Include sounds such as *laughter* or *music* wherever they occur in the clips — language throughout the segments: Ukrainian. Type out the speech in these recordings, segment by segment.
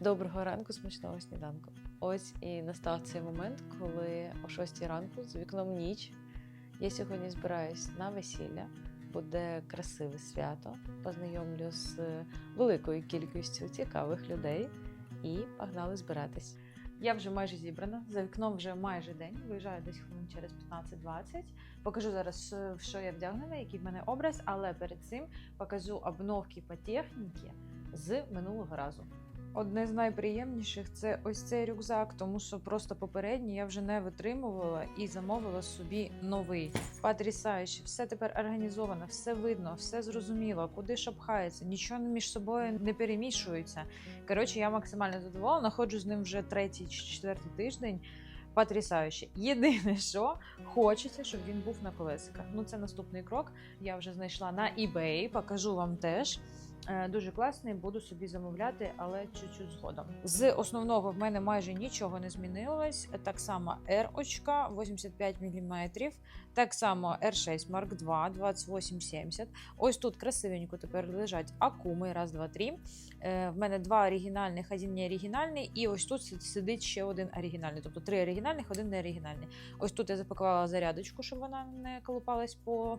Доброго ранку, смачного сніданку. Ось і настав цей момент, коли о 6 ранку за вікном ніч. Я сьогодні збираюсь на весілля. Буде красиве свято. Познайомлю з великою кількістю цікавих людей і погнали збиратись. Я вже майже зібрана. За вікном вже майже день. Виїжджаю десь хвилин через 15-20. Покажу зараз, е, що я вдягнена, який в мене образ, але перед цим покажу обновки по техніці з минулого разу. Одне з найприємніших це ось цей рюкзак, тому що просто попередній я вже не витримувала і замовила собі новий. Потрясаючий. Все тепер організовано, все видно, все зрозуміло, куди що пхається, нічого між собою не перемішується. Коротше, я максимально задоволена. Ходжу з ним вже третій чи четвертий тиждень. Потрясающе. Єдине, що хочеться, щоб він був на колесиках. Ну, це наступний крок. Я вже знайшла на eBay, покажу вам теж. Е, Дуже класний, буду собі замовляти, але чуть-чуть згодом. З основного в мене майже нічого не змінилось. Так само R очка 85 мм, так само R6 Mark II 2870. Ось тут красивенько тепер лежать акуми. Раз, два, три. Е, В мене два оригінальних, один не оригінальний, і ось тут сидить ще один оригінальний. Тобто три оригінальних, один не оригінальний. Ось тут я запакувала зарядочку, щоб вона не колупалась по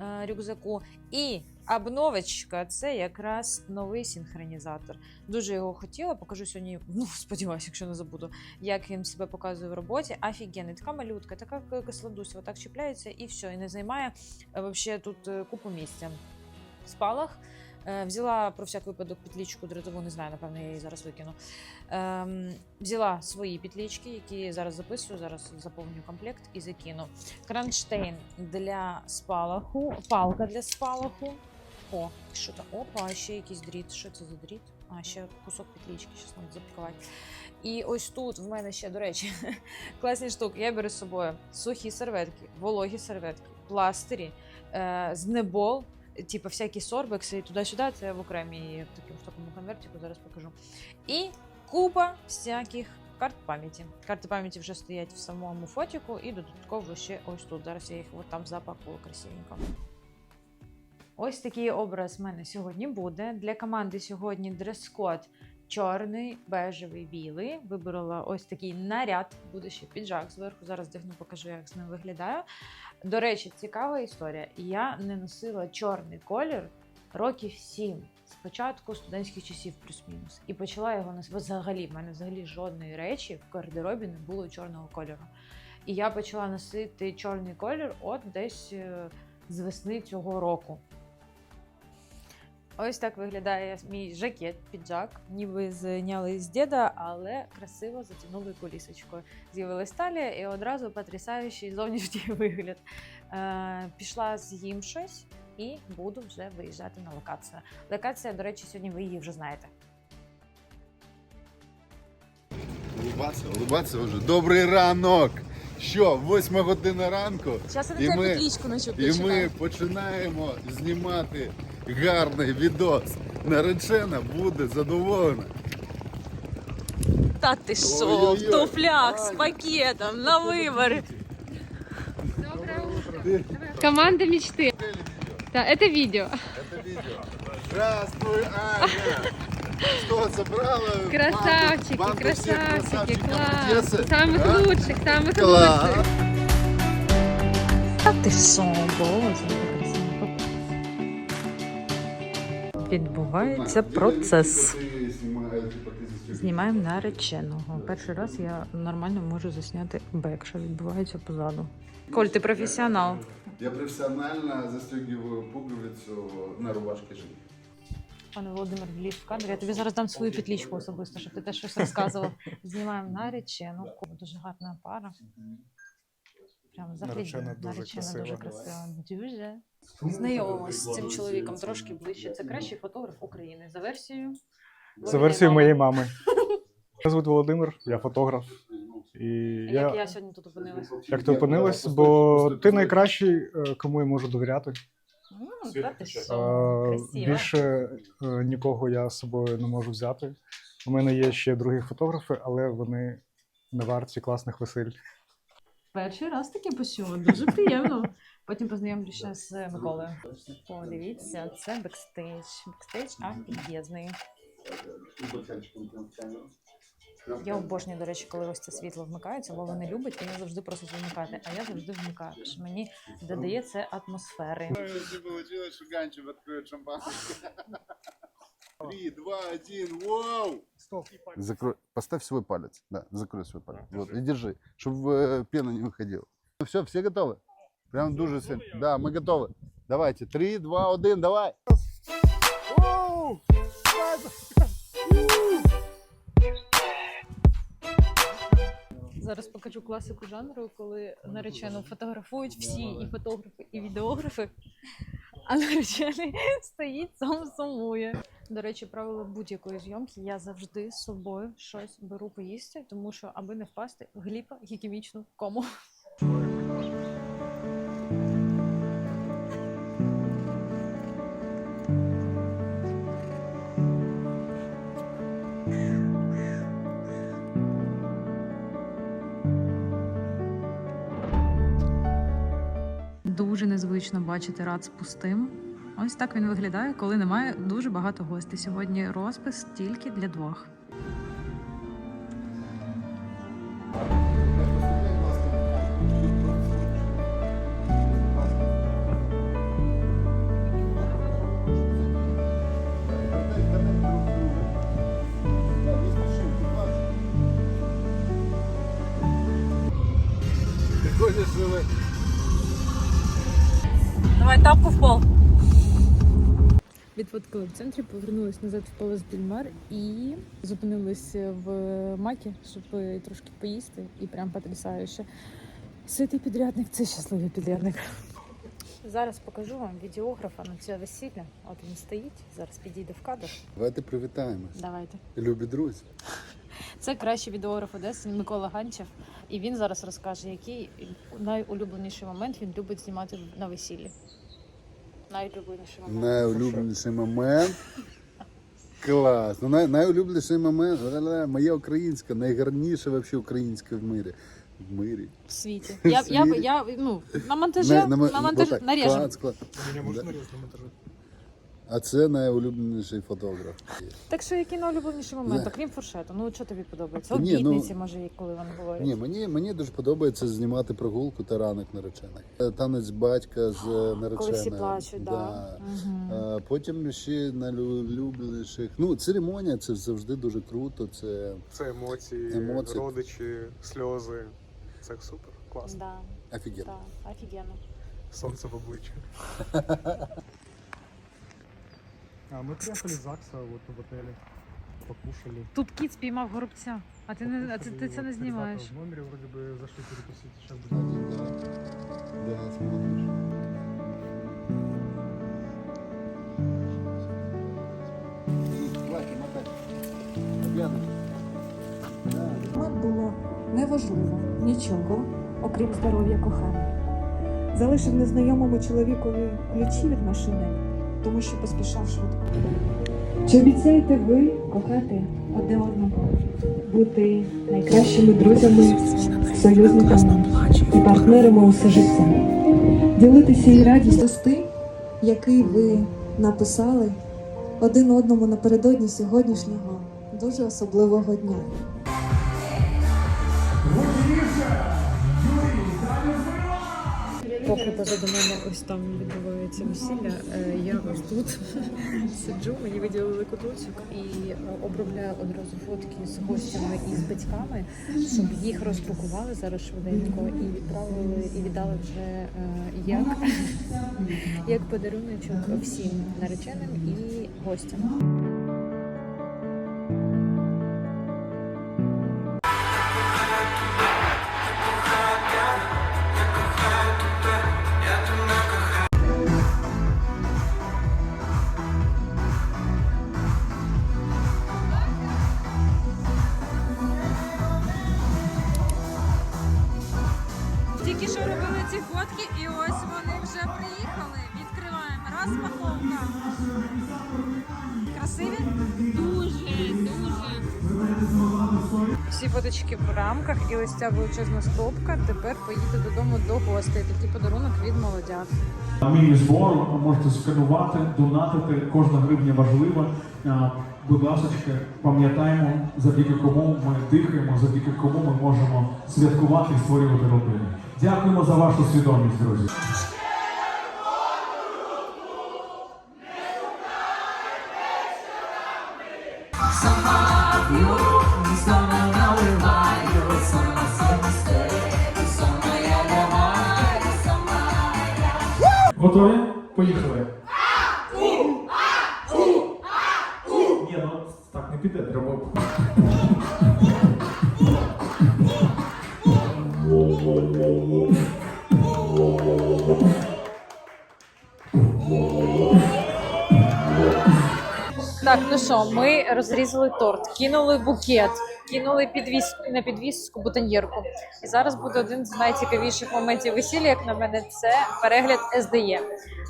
е, рюкзаку. І обновочка це якраз новий синхронізатор. Дуже його хотіла. Покажу сьогодні. Ну сподіваюся, якщо не забуду, як він себе показує в роботі. Офігенний, така малютка, така к- кисладуся, отак чіпляється і все, і не займає е, вообще тут е, купу місця. Спалах. Е, Взяла про всяк випадок петлічку дротову, не знаю, напевно, я її зараз викину. Ем, взяла свої петлічки, які зараз записую, зараз заповню комплект і закину. Кронштейн для спалаху, палка для спалаху. О, що там? Опа, а ще якийсь дріт. Що це за дріт? А, ще кусок петлічки, зараз треба запакувати. І ось тут в мене ще, до речі, *laughs* класні штуки. Я беру з собою сухі серветки, вологі серветки, пластирі, е, знебол, типу всякі сорбекси і туди-сюди. Це в окремій такому такому конвертику, зараз покажу. І купа всяких карт пам'яті. Карти пам'яті вже стоять в самому фотіку, і додатково ще ось тут. Зараз я їх там запакую красивенько. Ось такий образ в мене сьогодні буде. Для команди сьогодні дрес-код чорний, бежевий, білий. Вибрала ось такий наряд, буде ще піджак зверху. Зараз вдягну, покажу, як з ним виглядаю. До речі, цікава історія. Я не носила чорний колір років сім. Спочатку студентських часів плюс-мінус. І почала його носити. Взагалі, в мене взагалі жодної речі в гардеробі не було чорного кольору. І я почала носити чорний колір от десь е, з весни цього року. Ось так виглядає мій жакет, піджак. Ніби зняли з діда, але красиво затягнули колісочкою. З'явилась талія і одразу потрясаючий зовнішній *laughs* вигляд. Е, пішла з'їм щось і буду вже виїжджати на локацію. Локація, до речі, сьогодні ви її вже знаєте. Улыбатися, улыбатися вже. Добрий ранок! Що, восьма година ранку, Зараз я І тебе ми- петлічку начу і ми починаємо знімати гарний відос. Наречена буде задоволена. Та ти що, в туфлях з пакетом на вибори. Ты- Команда мечты. Да, это видео. Это видео. Здравствуй, Аня! Что, собрала? Красавчики, банду- красавчики, класс. Самых А? лучших, самых Класс! лучших. Та ти що, боже. Відбувається процес. Знімаємо нареченого. Перший раз я нормально можу засняти бек, що відбувається позаду. Коль, ти професіонал. Я профессионально застегиваю пуговицу на рубашке жены. Пане Володимир, вліз в кадр. Я тобі зараз дам свою петлічку особисто, щоб ти теж щось розказував. Знімаємо наречену. Дуже гарна пара. Прям заглядіть. Наречена дуже красива. дуже Знайомимося з цим чоловіком трошки ближче. Це кращий фотограф України за версією. За версією моєї мами. Мене звуть Володимир, я фотограф. І Як я, я сьогодні тут опинилася? як ти опинилась, бо ти найкращий, е, кому я можу довіряти. Та ти Е, красиво. Більше е, нікого я з собою не можу взяти. У мене є ще другі фотографи, але вони не варті класних весель. Перший раз таке почула, дуже приємно. Потім познайомлюся з Миколою. Подивіться, це бекстейдж. Бекстейдж офігезний. Я обожнюю, до речі, коли ось це світло вмикається, Вова не любить, він завжди просить вмикати, а я завжди вмикаю. тому що Мені додає це атмосфери. Если получилось, что Ганчев откроет шампанское. Три, два, один, вау! Стоп. Закрой, поставь свой палец. Да, закрой свой палец. Вот, и держи, чтобы пена не выходила. Ну все, все готовы? Прям дуже сильно. Да, мы готовы. Давайте, три, два, один, давай. Зараз покажу класику жанру, коли наречену фотографують всі, і фотографи, і відеографи. А наречений *laughs* стоїть сам сумує. До речі, правило будь-якої зйомки я завжди з собою щось беру поїсти, тому що аби не впасти в гліпогікемічну кому. Дуже незвично бачити рад з пустим. Ось так він виглядає, коли немає дуже багато гостей. Сьогодні розпис тільки для двох. Відфоткали в центрі, повернулись назад в Палас Більмар і зупинились в макі, щоб трошки поїсти, і прям потрясающе. Ситий підрядник це щасливий підрядник. Зараз покажу вам відеографа на це весілля. От він стоїть, зараз підійде в кадр. Давайте привітаємось. Давайте. Любі друзі. Це кращий відеограф Одеси Микола Ганчев. І він зараз розкаже, який найулюбленіший момент він любить знімати на весіллі. Найулюбленіший момент. Найулюбленіший момент. Клас. Ну, най, найулюбленіший момент. Моя українська, найгарніша вообще українська в мирі. В мирі. в світі. *laughs* Я, я, світі. я, ну, на монтажі, на, на, монтажі отак, наріжемо. клац, клац. Мене можна Да. нарізати на монтажі? А це найулюбленіший фотограф. Так що який найулюбленіший момент, Да. окрім фуршету? Ну, що тобі подобається? Ні, ну- Обідниці, може, коли вони говорять. Ні, мені, мені дуже подобається знімати прогулку та ранок наречених. Е, Танець батька з е, нареченою. Коли всі плачуть, да. Да. А потім ще найулюбленіших. Ну, церемонія це завжди дуже круто. Це Це емоції, Емоції. родичі, сльози. Це супер, класно. Да, офігенно. да, офігенно. Сонце в обличчя. *laughs* А мы приехали из ЗАГСа вот в отеле, покушали. Тут кіт спіймав горобця, а ти, не, а ти, Покушали, ти це не вот знімаєш. ребята В номере вроде бы зашли перекусить, сейчас будем. Один, да. Да, смотришь. Хватит мотать. Оглядывай. Да. Мат було неважливо нічого, окрім здоров'я коханої. Залишив незнайомому чоловікові ключі від машини, тому що поспішав швидко. Чи обіцяєте ви кохати одне одного, бути найкращими друзями, союзниками і партнерами усе життя? Ділитися і радістю листи, який ви написали один одному напередодні сьогоднішнього дуже особливого дня. Поки позаду мене ось там відбувається весілля, е, я ось тут *laughs* сиджу, мені виділили куточок і е, обробляю одразу фотки з гостями і з батьками, щоб їх роздрукували зараз швиденько і відправили, і віддали вже е, як, *laughs* як подаруночок всім нареченим і гостям. Ці і ось вони вже приїхали. Відкриваємо. Розпаковка. Красиві? Дуже, дуже. Всі фоточки в рамках, і ось ця величезна стопка тепер поїде додому до гостей. Такий подарунок від молодят. Міні-збор можете сканувати, донатити. Кожна гривня важлива. Будь ласка, пам'ятаємо, завдяки кому ми дихаємо, завдяки кому ми можемо святкувати і створювати родини. Дякуємо за вашу свідомість, друзі. Готові? Поїхали. Що, ми розрізали торт, кинули букет, кинули підвіс на підвіску бутоньєрку. І зараз буде один з найцікавіших моментів весілля, як на мене, це перегляд СДЄ.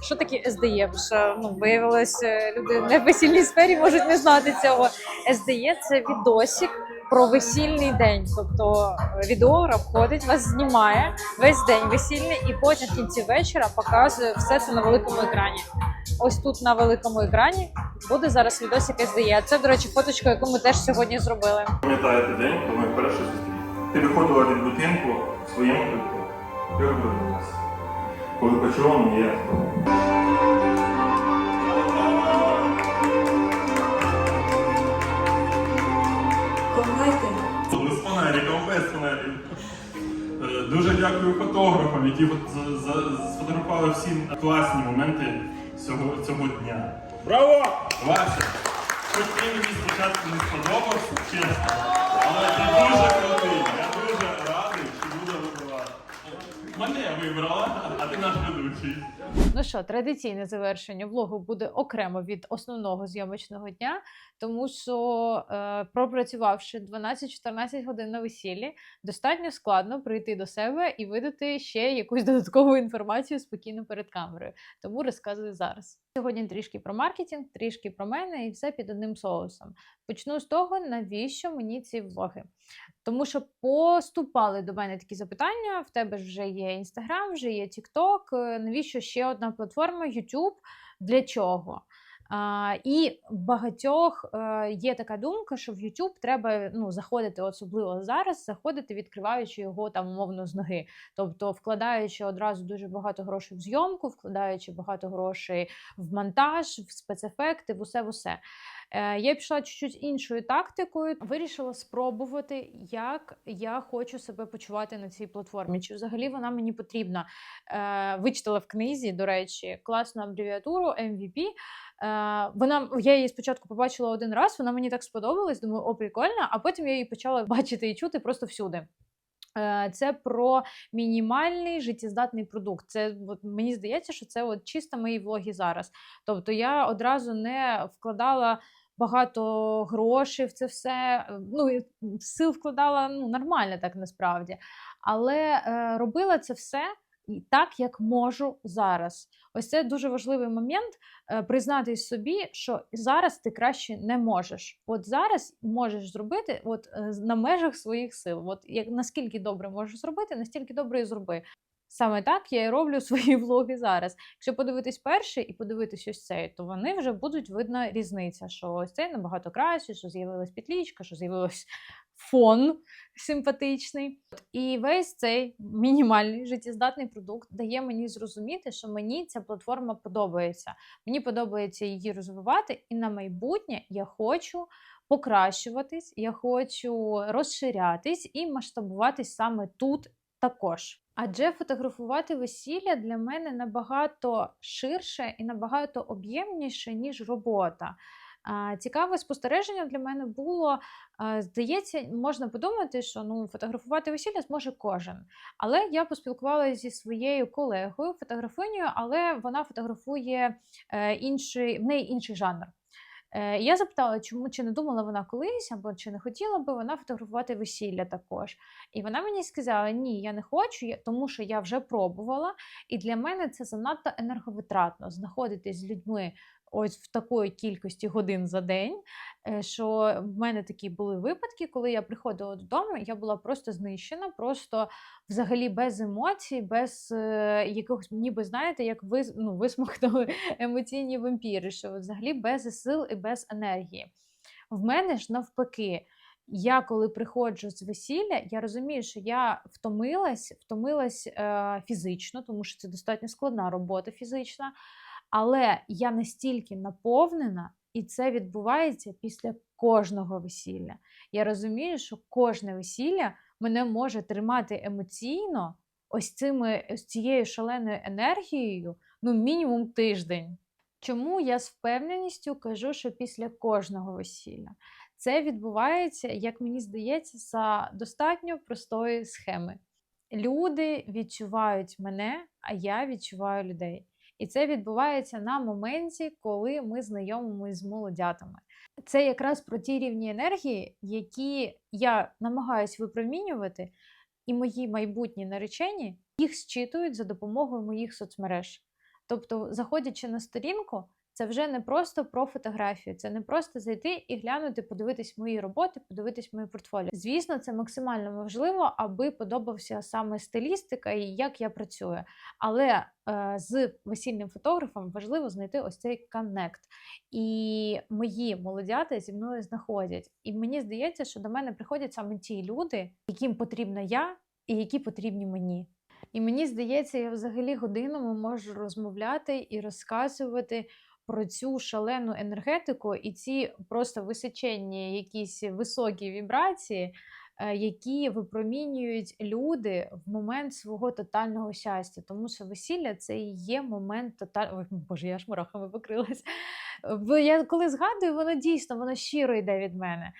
Що таке СДЄ? Бо що ну виявилось, е, люди не в весільній сфері можуть не знати цього. СДЄ це відосик про весільний день. Тобто е, відеограф ходить, вас знімає весь день весільний, і потім в кінці вечора показує все це на великому екрані. Ось тут на великому екрані буде зараз відосик СДЄ. Це, до речі, фоточка, яку ми теж сьогодні зробили. Пам'ятаєте день, коли ми вперше зустрілися? Ти виходила від будинку в своєму кульку і обернулася. Коли почула мені я З фонариком, без фонариків. Е, Дуже дякую фотографам, які за- сфотографували всі класні моменти цього, цього дня. Браво! Ваше! Хоч ти мені спочатку не сподобався, чесно, але ти дуже крутий. Я дуже радий, що буду вибирати. Мене вибрала, а ти наш ведучий. Ну що, традиційне завершення влогу буде окремо від основного зйомочного дня, тому що е, пропрацювавши 12-14 годин на весіллі, достатньо складно прийти до себе і видати ще якусь додаткову інформацію спокійно перед камерою. Тому розказую зараз. Сьогодні трішки про маркетинг, трішки про мене і все під одним соусом. Почну з того, навіщо мені ці влоги. Тому що поступали до мене такі запитання: в тебе вже є Інстаграм, вже є Тікток. Навіщо ще одна платформа YouTube? Для чого? А, і багатьох е, є така думка, що в YouTube треба ну, заходити, особливо зараз, заходити, відкриваючи його там умовно з ноги. Тобто вкладаючи одразу дуже багато грошей в зйомку, вкладаючи багато грошей в монтаж, в спецефекти, в усе в усе. Е, Я пішла чуть-чуть іншою тактикою. Вирішила спробувати, як я хочу себе почувати на цій платформі. Чи взагалі вона мені потрібна? Е, Вичитала в книзі, до речі, класну абревіатуру MVP. Е, Вона я її спочатку побачила один раз, вона мені так сподобалась. Думаю, о, прикольно, а потім я її почала бачити і чути просто всюди. Це про мінімальний життєздатний продукт. Це от, мені здається, що це от чисто мої влоги зараз. Тобто я одразу не вкладала багато грошей в це все. е, Ну сил вкладала ну, нормально так насправді. Але е, робила це все так, як можу зараз. Ось це дуже важливий момент е, признатись собі, що зараз ти краще не можеш. От зараз можеш зробити от, е, на межах своїх сил. От як наскільки добре можеш зробити, настільки добре і зроби. Саме так я і роблю свої влоги зараз. Якщо подивитись перший і подивитись ось цей, то вони вже будуть видна різниця, що ось цей набагато краще, що з'явилась петлічка, що з'явився фон симпатичний. І весь цей мінімальний життєздатний продукт дає мені зрозуміти, що мені ця платформа подобається. Мені подобається її розвивати, і на майбутнє я хочу покращуватись, я хочу розширятись і масштабуватись саме тут також. Адже фотографувати весілля для мене набагато ширше і набагато об'ємніше, ніж робота. Цікаве спостереження для мене було. Здається, можна подумати, що ну, фотографувати весілля зможе кожен. Але я поспілкувалася зі своєю колегою, фотографинею, але вона фотографує е, інший, в неї інший жанр. Е, я запитала, чому чи не думала вона колись, або чи не хотіла би вона фотографувати весілля також. І вона мені сказала: ні, я не хочу, тому що я вже пробувала, і для мене це занадто енерговитратно знаходитись з людьми ось в такої кількості годин за день, е, що в мене такі були випадки, коли я приходила додому, я була просто знищена, просто взагалі без емоцій, без е, якогось, ніби знаєте, як ви ну, висмоктали *laughs* емоційні вампіри, що взагалі без сил і без енергії. В мене ж навпаки. Я коли приходжу з весілля, я розумію, що я втомилась, втомилась е, фізично, тому що це достатньо складна робота фізична. Але я настільки наповнена, і це відбувається після кожного весілля. Я розумію, що кожне весілля мене може тримати емоційно, ось цими ось цією шаленою енергією, ну мінімум тиждень. Чому я з впевненістю кажу, що після кожного весілля? Це відбувається, як мені здається, за достатньо простої схеми. Люди відчувають мене, а я відчуваю людей. І це відбувається на моменті, коли ми знайомимося з молодятами. Це якраз про ті рівні енергії, які я намагаюся випромінювати, і мої майбутні наречені їх зчитують за допомогою моїх соцмереж. Тобто, заходячи на сторінку, це вже не просто про фотографію, це не просто зайти і глянути, подивитись мої роботи, подивитись моє портфоліо. Звісно, це максимально важливо, аби подобався саме стилістика і як я працюю. Але е, з весільним фотографом важливо знайти ось цей коннект. І мої молодята зі мною знаходять. І мені здається, що до мене приходять саме ті люди, яким потрібна я і які потрібні мені. І мені здається, я взагалі годинами можу розмовляти і розказувати про цю шалену енергетику і ці просто височенні якісь високі вібрації, е, які випромінюють люди в момент свого тотального щастя. Тому що весілля це і є момент тотального. Боже, я ж мурахами покрилась. Я коли згадую, воно дійсно воно щиро йде від мене.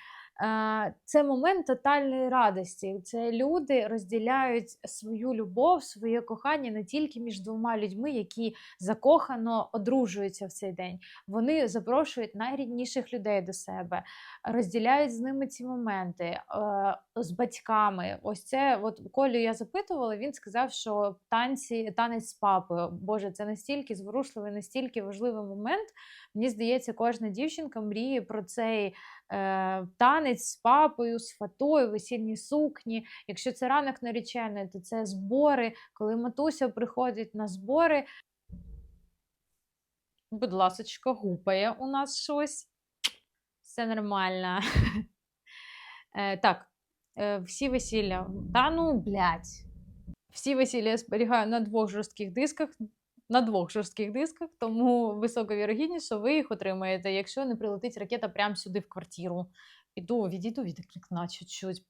Це момент тотальної радості. Це люди розділяють свою любов, своє кохання не тільки між двома людьми, які закохано одружуються в цей день. Вони запрошують найрідніших людей до себе, розділяють з ними ці моменти е, з батьками. Ось це, от Колю я запитувала, він сказав, що танці, танець з папою. Боже, це настільки зворушливий, настільки важливий момент. Мені здається, кожна дівчинка мріє про цей е, танець з папою, з фатою, весільні сукні. Якщо це ранок нареченої, то це збори, коли матуся приходить на збори. Будь ласочка, гупає у нас щось. Все нормально. *laughs* Е, так, е, всі весілля. Та ну, блядь. Всі весілля я зберігаю на двох жорстких дисках. На двох жорстких дисках, тому висока вірогідність, що ви їх отримаєте, якщо не прилетить ракета прямо сюди в квартиру. Піду, відійду від вікна чуть-чуть.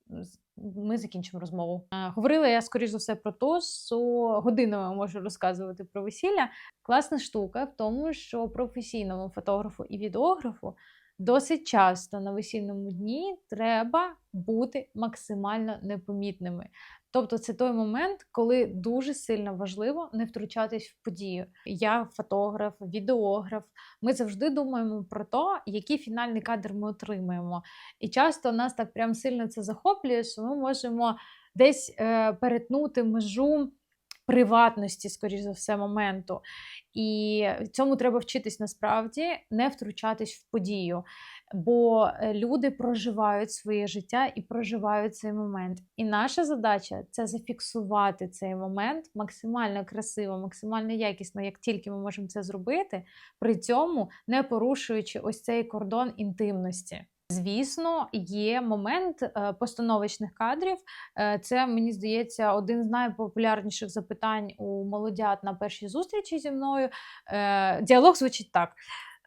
Ми закінчимо розмову. Е, Говорила я, скоріш за все, про те, що годинами можу розказувати про весілля. Класна штука в тому, що професійному фотографу і відеографу досить часто на весільному дні треба бути максимально непомітними. Тобто це той момент, коли дуже сильно важливо не втручатись в подію. Я фотограф, відеограф. Ми завжди думаємо про те, який фінальний кадр ми отримаємо. І часто нас так прям сильно це захоплює, що ми можемо десь е, перетнути межу приватності, скоріш за все, моменту. І цьому треба вчитись насправді, не втручатись в подію. Бо е, люди проживають своє життя і проживають цей момент. І наша задача це зафіксувати цей момент максимально красиво, максимально якісно, як тільки ми можемо це зробити, при цьому не порушуючи ось цей кордон інтимності. Звісно, є момент е, постановочних кадрів. Е, Це, мені здається, один з найпопулярніших запитань у молодят на першій зустрічі зі мною. Діалог звучить так.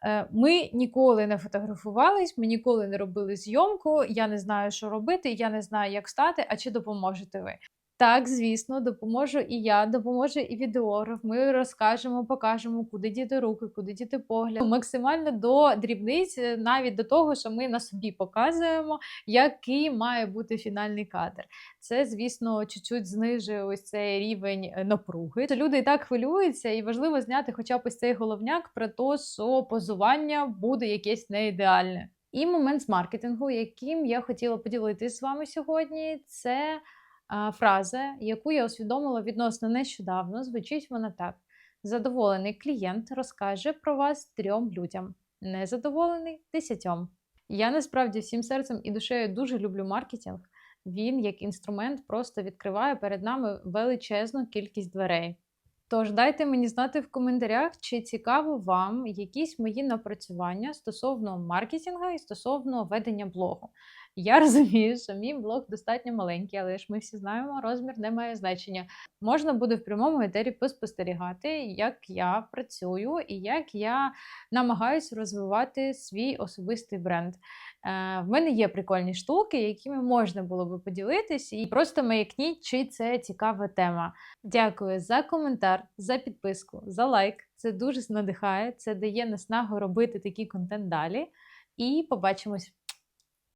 Е, Ми ніколи не фотографувались, ми ніколи не робили зйомку. Я не знаю, що робити, я не знаю, як стати. А чи допоможете ви? Так, звісно, допоможу і я, допоможе і відеограф. Ми розкажемо, покажемо, куди діти руки, куди діти погляд. Максимально до дрібниць, е, навіть до того, що ми на собі показуємо, який має бути фінальний кадр. Це, звісно, чуть-чуть знижує ось цей рівень е, напруги. То люди і так хвилюються, і важливо зняти хоча б ось цей головняк про те, що позування буде якесь не ідеальне. І момент з маркетингу, яким я хотіла поділитися з вами сьогодні, це фраза, яку я усвідомила відносно нещодавно. Звучить вона так: Задоволений клієнт розкаже про вас трьом людям, незадоволений десятьом. Я насправді всім серцем і душею дуже люблю маркетинг. Він як інструмент просто відкриває перед нами величезну кількість дверей. Тож дайте мені знати в коментарях, чи цікаво вам якісь мої напрацювання стосовно маркетингу і стосовно ведення блогу. Я *laughs* розумію, що мій блог достатньо маленький, але ж ми всі знаємо, розмір не має значення. Можна буде в прямому етері поспостерігати, як я працюю і як я намагаюся розвивати свій особистий бренд. Е, в мене є прикольні штуки, якими можна було би поділитись, і просто маякніть, чи це цікава тема. Дякую за коментар, за підписку, за лайк. Це дуже надихає, це дає наснагу робити такий контент далі. І побачимось.